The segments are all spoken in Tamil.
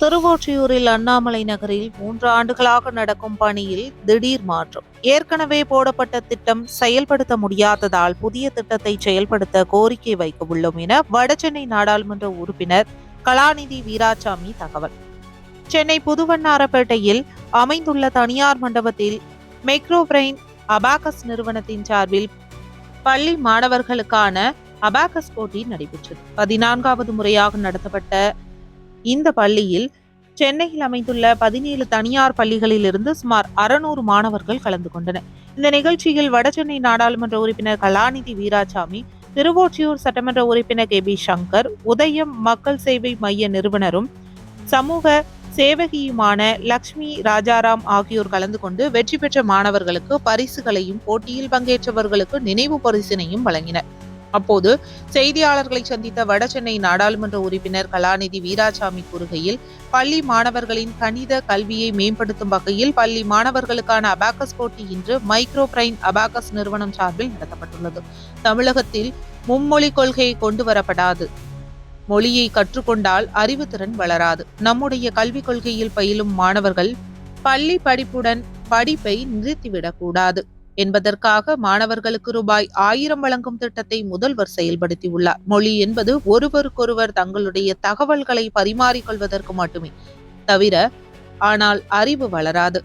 திருவொற்றியூரில் அண்ணாமலை நகரில் மூன்று ஆண்டுகளாக நடக்கும் பணியில் திடீர் மாற்றம். ஏற்கனவே போடப்பட்ட திட்டம் செயல்படுத்த முடியாததால் புதிய திட்டத்தை செயல்படுத்த கோரிக்கை வைக்க உள்ளோம் என வடசென்னை நாடாளுமன்ற உறுப்பினர் கலாநிதி வீராசாமி தகவல். சென்னை புதுவண்ணாரப்பேட்டையில் அமைந்துள்ள தனியார் மண்டபத்தில் மெக்ரோ பிரெயின் அபாகஸ் நிறுவனத்தின் சார்பில் பள்ளி மாணவர்களுக்கான அபாகஸ் போட்டி நடைபெற்றது. பதினான்காவது முறையாக நடத்தப்பட்ட இந்த பள்ளியில் சென்னையில் அமைந்துள்ள பதினேழு தனியார் பள்ளிகளில் இருந்து சுமார் அறுநூறு மாணவர்கள் கலந்து கொண்டனர். இந்த நிகழ்ச்சியில் வடசென்னை நாடாளுமன்ற உறுப்பினர் கலாநிதி வீராசாமி திருவொற்றியூர் சட்டமன்ற உறுப்பினர் கே பி சங்கர் உதயம் மக்கள் சேவை மைய நிறுவனரும் சமூக சேவகியுமான லக்ஷ்மி ராஜாராம் ஆகியோர் கலந்து கொண்டு வெற்றி பெற்ற மாணவர்களுக்கு பரிசுகளையும் போட்டியில் பங்கேற்றவர்களுக்கு நினைவு பரிசினையும் வழங்கினர். அப்போது செய்தியாளர்களை சந்தித்த வடசென்னை நாடாளுமன்ற உறுப்பினர் கலாநிதி வீராசாமி கூறுகையில் பள்ளி மாணவர்களின் கணித கல்வியை மேம்படுத்தும் வகையில் பள்ளி மாணவர்களுக்கான அபாக்கஸ் போட்டி இன்று மைக்ரோ பிரைன் அபாக்கஸ் நிறுவனம் சார்பில் நடத்தப்பட்டுள்ளது. தமிழகத்தில் மும்மொழி கொள்கை கொண்டு வரப்படாது மொழியை கற்றுக்கொண்டால் அறிவுத்திறன் வளராது. நம்முடைய கல்விக் கொள்கையில் பயிலும் மாணவர்கள் பள்ளி படிப்புடன் படிப்பை நிறுத்திவிடக்கூடாது. என்பதற்காக மாணவர்களுக்கு ரூபாய் ஆயிரம் வழங்கும் திட்டத்தை முதல்வர் செயல்படுத்தியுள்ளார். மொழி என்பது ஒருவருக்கொருவர் தங்களுடைய தகவல்களை பரிமாறிக்கொள்வதற்கு மட்டுமே தவிர ஆனால் அறிவு வளராது.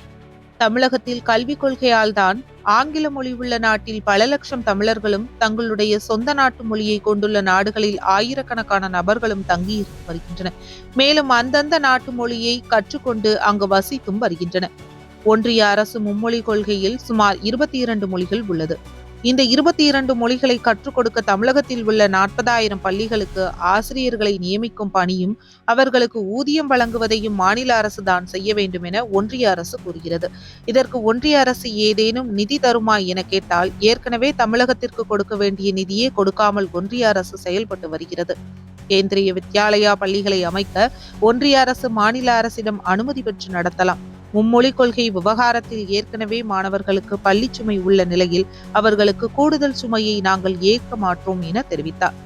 தமிழகத்தில் கல்விக் கொள்கையால் தான் ஆங்கில மொழி உள்ள நாட்டில் பல லட்சம் தமிழர்களும் தங்களுடைய சொந்த நாட்டு மொழியை கொண்டுள்ள நாடுகளில் ஆயிரக்கணக்கான நபர்களும் தங்கி வருகின்றனர். மேலும் அந்தந்த நாட்டு மொழியை கற்றுக்கொண்டு அங்கு வசித்தும் வருகின்றனர். ஒன்றிய அரசு மும்மொழி கொள்கையில் சுமார் இருபத்தி இரண்டு மொழிகள் உள்ளது. இந்த இருபத்தி இரண்டு மொழிகளை கற்றுக் கொடுக்க தமிழகத்தில் உள்ள நாற்பதாயிரம் பள்ளிகளுக்கு ஆசிரியர்களை நியமிக்கும் பணியும் அவர்களுக்கு ஊதியம் வழங்குவதையும் மாநில அரசு தான் செய்ய வேண்டும் என ஒன்றிய அரசு கூறுகிறது. இதற்கு ஒன்றிய அரசு ஏதேனும் நிதி தருமா என கேட்டால் ஏற்கனவே தமிழகத்திற்கு கொடுக்க வேண்டிய நிதியே கொடுக்காமல் ஒன்றிய அரசு செயல்பட்டு வருகிறது. கேந்திரிய வித்யாலயா பள்ளிகளை அமைக்க ஒன்றிய அரசு மாநில அரசிடம் அனுமதி பெற்று நடத்தலாம். மும்மொழி கொள்கை விவகாரத்தில் ஏற்கனவே மாணவர்களுக்கு பள்ளி சுமை உள்ள நிலையில் அவர்களுக்கு கூடுதல் சுமையை நாங்கள் ஏற்க மாட்டோம் என தெரிவித்தார்.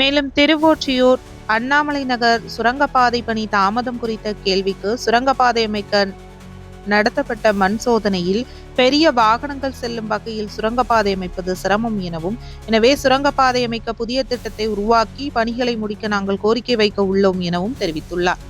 மேலும் திருவொற்றியூர் அண்ணாமலை நகர் சுரங்கப்பாதை பணி தாமதம் குறித்த கேள்விக்கு சுரங்கப்பாதை அமைக்க நடத்தப்பட்ட மண் சோதனையில் பெரிய வாகனங்கள் செல்லும் வகையில் சுரங்கப்பாதை அமைப்பது சிரமம் எனவும் எனவே சுரங்கப்பாதை அமைக்க புதிய திட்டத்தை உருவாக்கி பணிகளை முடிக்க நாங்கள் கோரிக்கை வைக்க உள்ளோம் எனவும் தெரிவித்துள்ளார்.